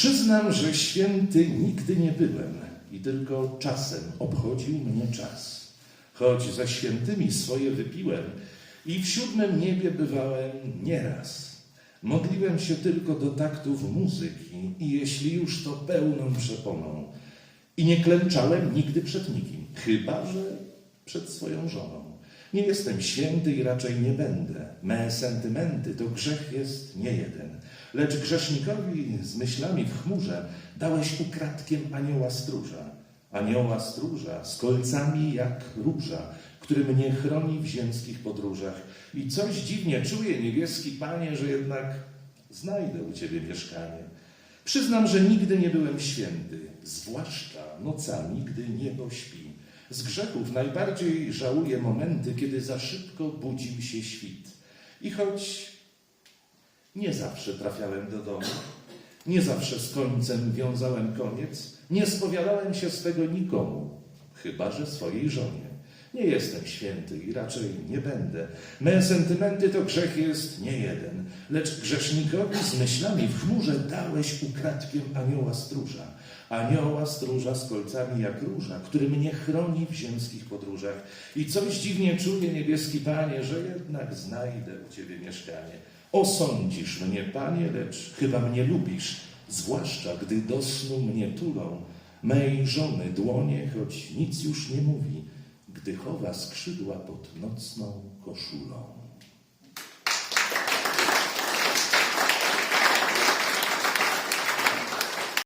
Przyznam, że święty nigdy nie byłem i tylko czasem obchodził mnie czas. Choć za świętymi swoje wypiłem i w siódmym niebie bywałem nieraz. Modliłem się tylko do taktów muzyki i jeśli już to pełną przeponą. I nie klęczałem nigdy przed nikim, chyba że przed swoją żoną. Nie jestem święty i raczej nie będę. Me sentymenty to grzech jest nie jeden. Lecz grzesznikowi z myślami w chmurze dałeś ukradkiem anioła stróża. Anioła stróża z kolcami jak róża, który mnie chroni w ziemskich podróżach. I coś dziwnie czuję, niebieski panie, że jednak znajdę u ciebie mieszkanie. Przyznam, że nigdy nie byłem święty, zwłaszcza nocami, gdy niebo śpi. Z grzechów najbardziej żałuję momenty, kiedy za szybko budził się świt. I choć nie zawsze trafiałem do domu, nie zawsze z końcem wiązałem koniec, nie spowiadałem się swego nikomu, chyba że swojej żonie. Nie jestem święty i raczej nie będę. Me sentymenty to grzech jest nie jeden, lecz grzesznikowi z myślami w chmurze dałeś ukradkiem anioła stróża. Anioła stróża z kolcami jak róża, który mnie chroni w ziemskich podróżach. I coś dziwnie czuję, niebieski panie, że jednak znajdę u ciebie mieszkanie. Osądzisz mnie, panie, lecz chyba mnie lubisz, zwłaszcza gdy do snu mnie tulą. Mej żony dłonie, choć nic już nie mówi, gdy chowa skrzydła pod nocną koszulą.